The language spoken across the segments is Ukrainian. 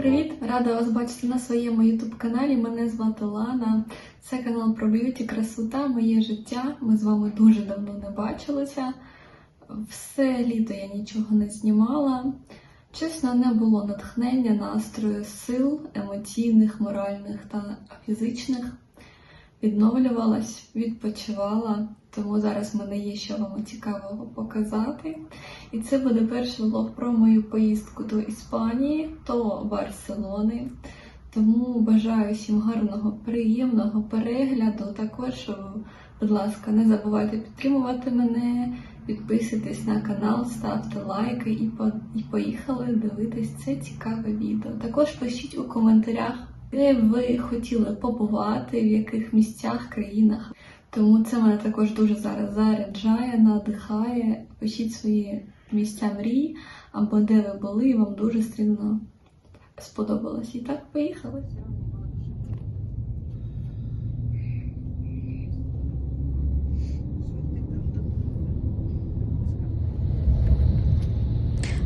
привіт! Рада вас бачити на своєму youtube каналі. Мене звати Лана. Це канал про б'юті, красу та моє життя. Ми з вами дуже давно не бачилися. Все літо я нічого не знімала. Чесно, не було натхнення, настрою, сил емоційних, моральних та фізичних. Відновлювалась, відпочивала, тому зараз в мене є що вам цікавого показати. І це буде перший влог про мою поїздку до Іспанії, до Барселони. Тому бажаю всім гарного, приємного перегляду. Також, будь ласка, не забувайте підтримувати мене, підписуйтесь на канал, ставте лайки і, по... і поїхали дивитись це цікаве відео. Також пишіть у коментарях, де ви хотіли побувати, в яких місцях, країнах. Тому це мене також дуже зараз заряджає, надихає. Пишіть свої місця мрій, або де ви були, і вам дуже сильно сподобалось. І так поїхали.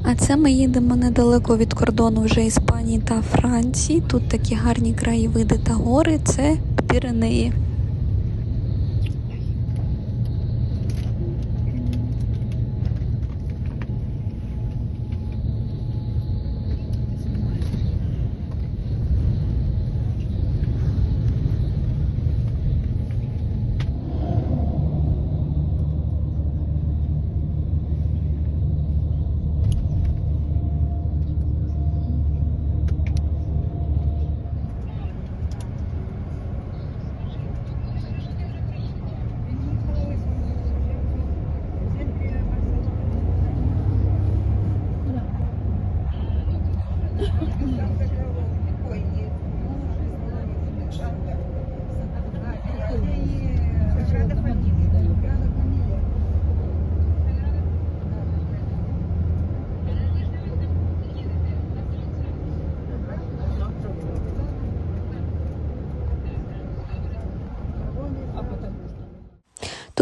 А це ми їдемо недалеко від кордону вже Іспанії та Франції. Тут такі гарні краєвиди та гори. Це Піренеї.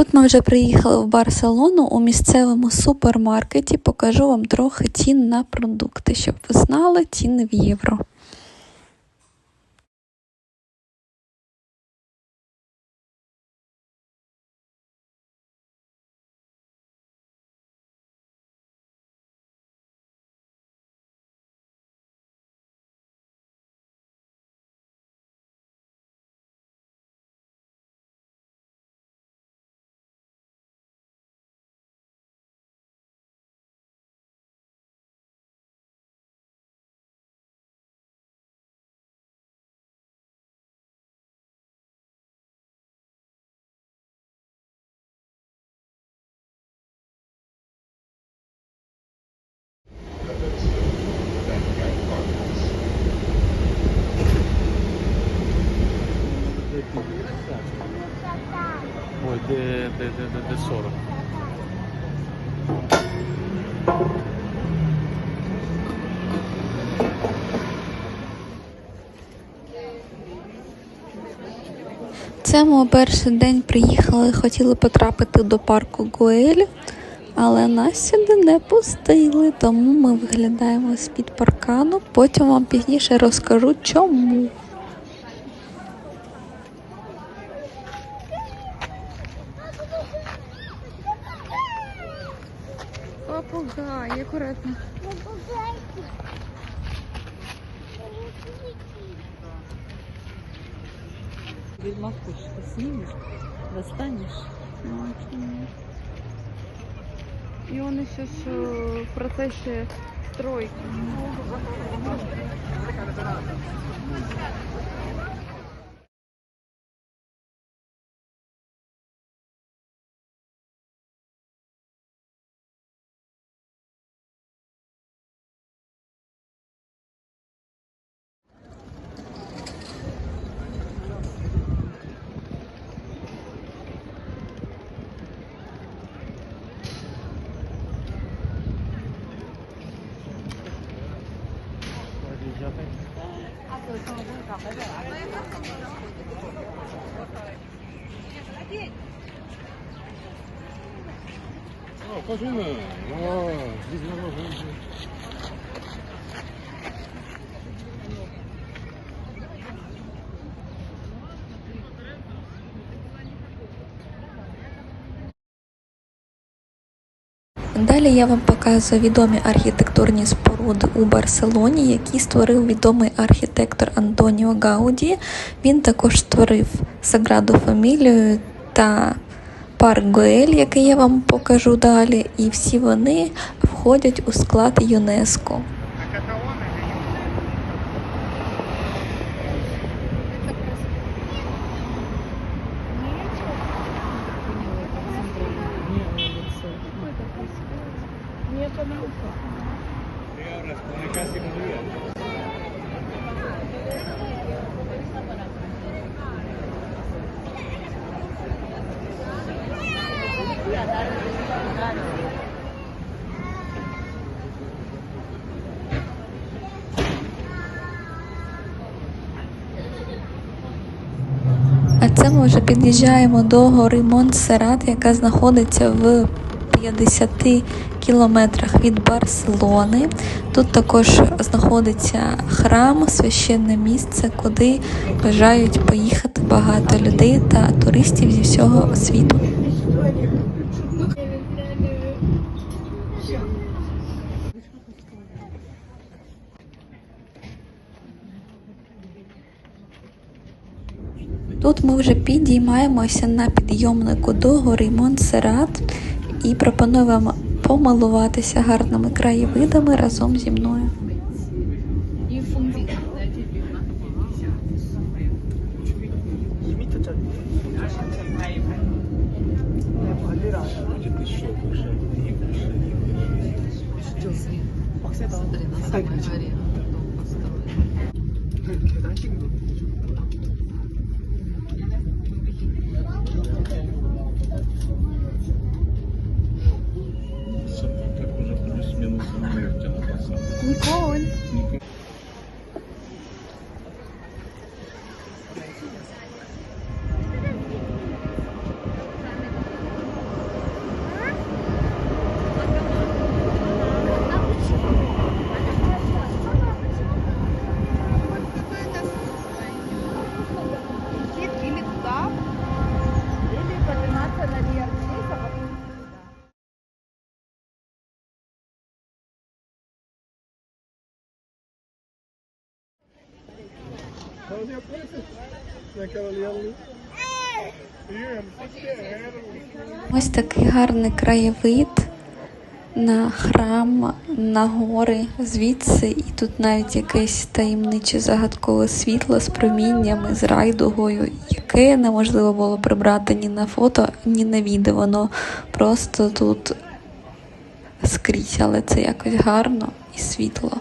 Тут ми вже приїхали в Барселону у місцевому супермаркеті. Покажу вам трохи цін на продукти, щоб ви знали ціни в євро. Де, де, де, де, де 40. Це ми перший день приїхали, хотіли потрапити до парку Гуель, але нас сюди не пустили, тому ми виглядаємо з-під паркану. Потім вам пізніше розкажу чому. все, що в процесі стройки. І вони ще ж е, в процесі стройки. О, пожина. О, здесь дорога. Далі я вам показую відомі архітектурні споруди у Барселоні, які створив відомий архітектор Антоніо Гауді. Він також створив Саграду Фамілію та парк Гоель, який я вам покажу далі. І всі вони входять у склад ЮНЕСКО. А це ми вже під'їжджаємо до гори Монсерат, яка знаходиться в 50 кілометрах від Барселони. Тут також знаходиться храм, священне місце, куди бажають поїхати багато людей та туристів зі всього світу. Тут ми вже підіймаємося на підйомнику до гори Монсерат і пропоную вам помилуватися гарними краєвидами разом зі мною. Ось такий гарний краєвид на храм, на гори звідси, і тут навіть якесь таємниче загадкове світло з проміннями, з райдугою, яке неможливо було прибрати ні на фото, ні на відео. Воно просто тут скрізь, але це якось гарно і світло.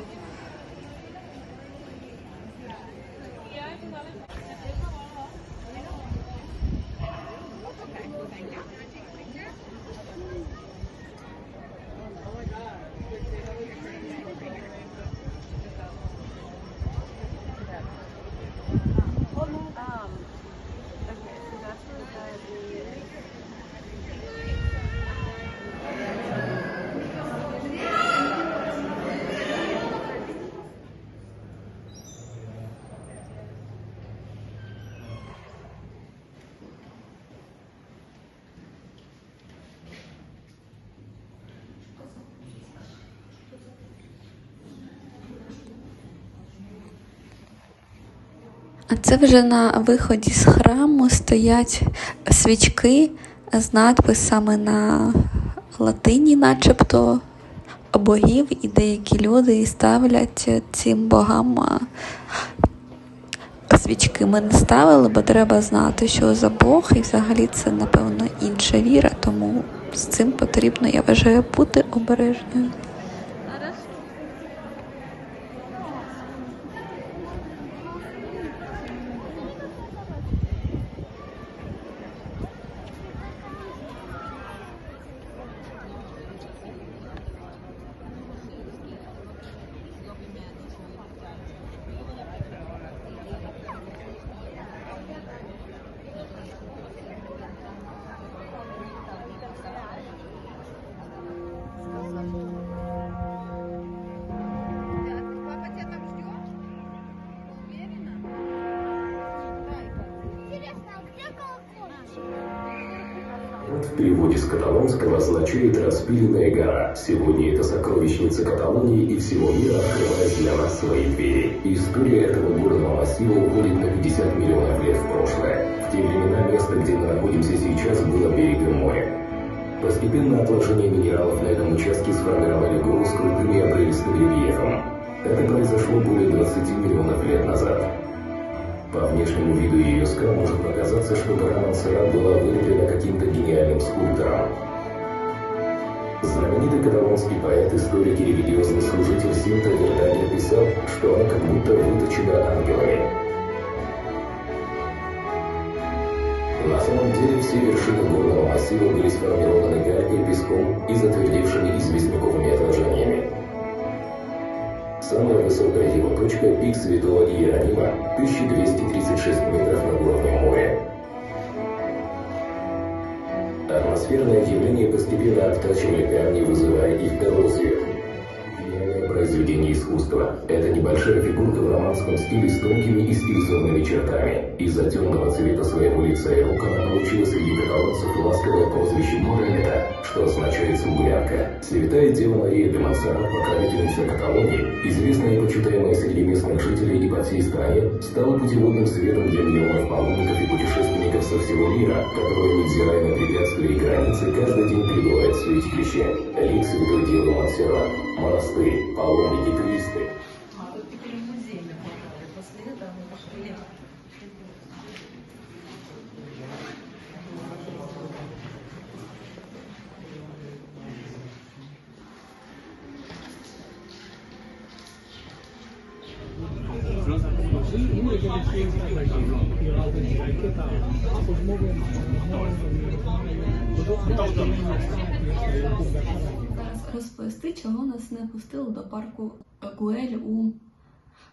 А це вже на виході з храму стоять свічки з надписами на латині, начебто богів, і деякі люди ставлять цим богам свічки. Ми не ставили, бо треба знати, що за Бог, і взагалі це, напевно, інша віра, тому з цим потрібно, я вважаю, бути обережною. В переводе с каталонского означает «распиленная гора». Сегодня это сокровищница Каталонии и всего мира открывает для нас свои двери. История этого горного массива уходит на 50 миллионов лет в прошлое. В те времена место, где мы находимся сейчас, было берегом моря. Постепенно отложения минералов на этом участке сформировали гору с крутым и обрывистым рельефом. Это произошло более 20 миллионов лет назад. По внешнему виду ее скал может показаться, что гора Монсеррат была вылеплена каким-то гениальным скульптором. Знаменитый каталонский поэт, историк и религиозный служитель Синта Вертагер писал, что она как будто выточена ангелами. На самом деле все вершины горного массива были сформированы галькой, песком и затвердевшими известняковыми отложениями. Самая высокая его точка – пик Святого Иеронима, 1236 метров над уровнем моря. Атмосферное явление постепенно обтачивали камни, вызывая их эрозию. Произведение искусства. Это небольшая фигурка в романском стиле с тонкими и стилизованными чертами. Из-за темного цвета своего лица и рук она получила среди каталонцев ласковое прозвище Морелета, что означает «сугулянка». Святая Дева Мария де Монсеррат, покровительница Каталонии, известная и почитаемая среди местных жителей и по всей стране, стала путеводным светом для миллионов паломников и путешественников со всего мира, которые, невзирая на препятствия и границы, каждый день прибывают в святилище. Лик Святой Девы Монсеррат, монастырь, паломники, туристы. Зараз розповісти, чого нас не пустили до парку Гуель у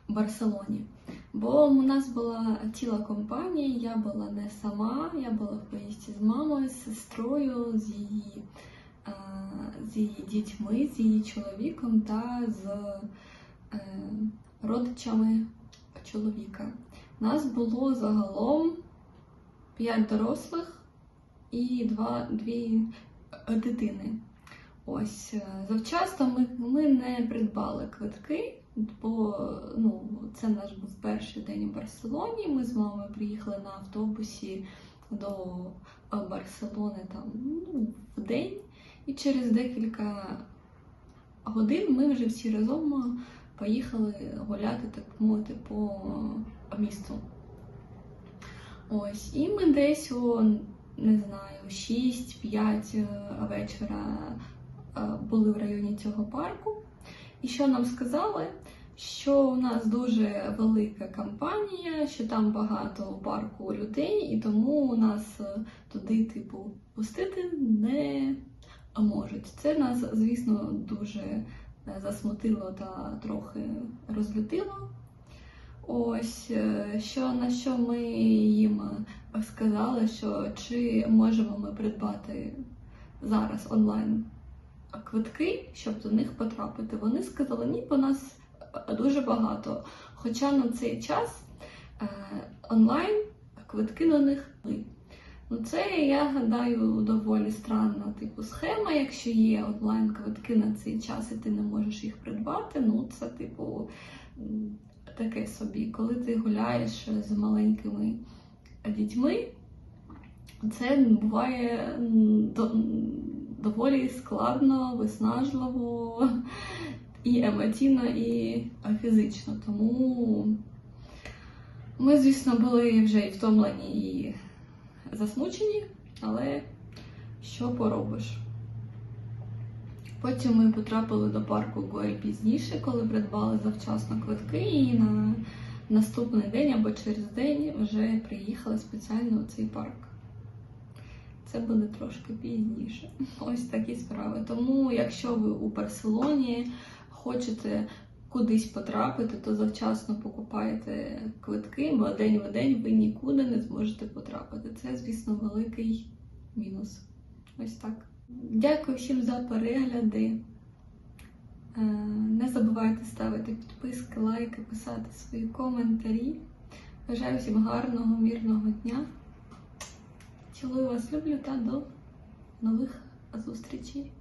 Барселоні. Бо у нас була ціла компанія, я була не сама, я була в поїзді з мамою, з сестрою, з її, е, з її дітьми, з її чоловіком та з е, родичами чоловіка. Нас було загалом 5 дорослих і два, дві е, дитини. Ось е, завчасно ми, ми не придбали квитки, бо ну, це наш був перший день у Барселоні. Ми з мамою приїхали на автобусі до е, Барселони там ну, в день, і через декілька годин ми вже всі разом поїхали гуляти, так мовити, по місту. Ось, і ми десь о, не знаю, 6-5 вечора е, були в районі цього парку. І що нам сказали? Що у нас дуже велика компанія, що там багато парку людей, і тому у нас е, туди, типу, пустити не можуть. Це нас, звісно, дуже е, засмутило та трохи розлютило. Ось е, що на що ми їм е, сказали, що чи можемо ми придбати зараз онлайн квитки, щоб до них потрапити. Вони сказали, ні, бо нас е, дуже багато. Хоча на цей час е, онлайн квитки до них були. Ну, це, я гадаю, доволі странна типу схема. Якщо є онлайн квитки на цей час, і ти не можеш їх придбати, ну це типу таке собі. Коли ти гуляєш з маленькими дітьми, це буває доволі складно, виснажливо і емоційно, і фізично. Тому ми, звісно, були вже і втомлені, і засмучені, але що поробиш? Потім ми потрапили до парку Гоель пізніше, коли придбали завчасно квитки, і на наступний день або через день вже приїхали спеціально у цей парк. Це буде трошки пізніше. Ось такі справи. Тому, якщо ви у Барселоні хочете кудись потрапити, то завчасно покупайте квитки, бо день в день ви нікуди не зможете потрапити. Це, звісно, великий мінус. Ось так. Дякую всім за перегляди. Е, Не забувайте ставити підписки, лайки, писати свої коментарі. Бажаю всім гарного, мирного дня. Цілую вас, люблю та до нових зустрічей!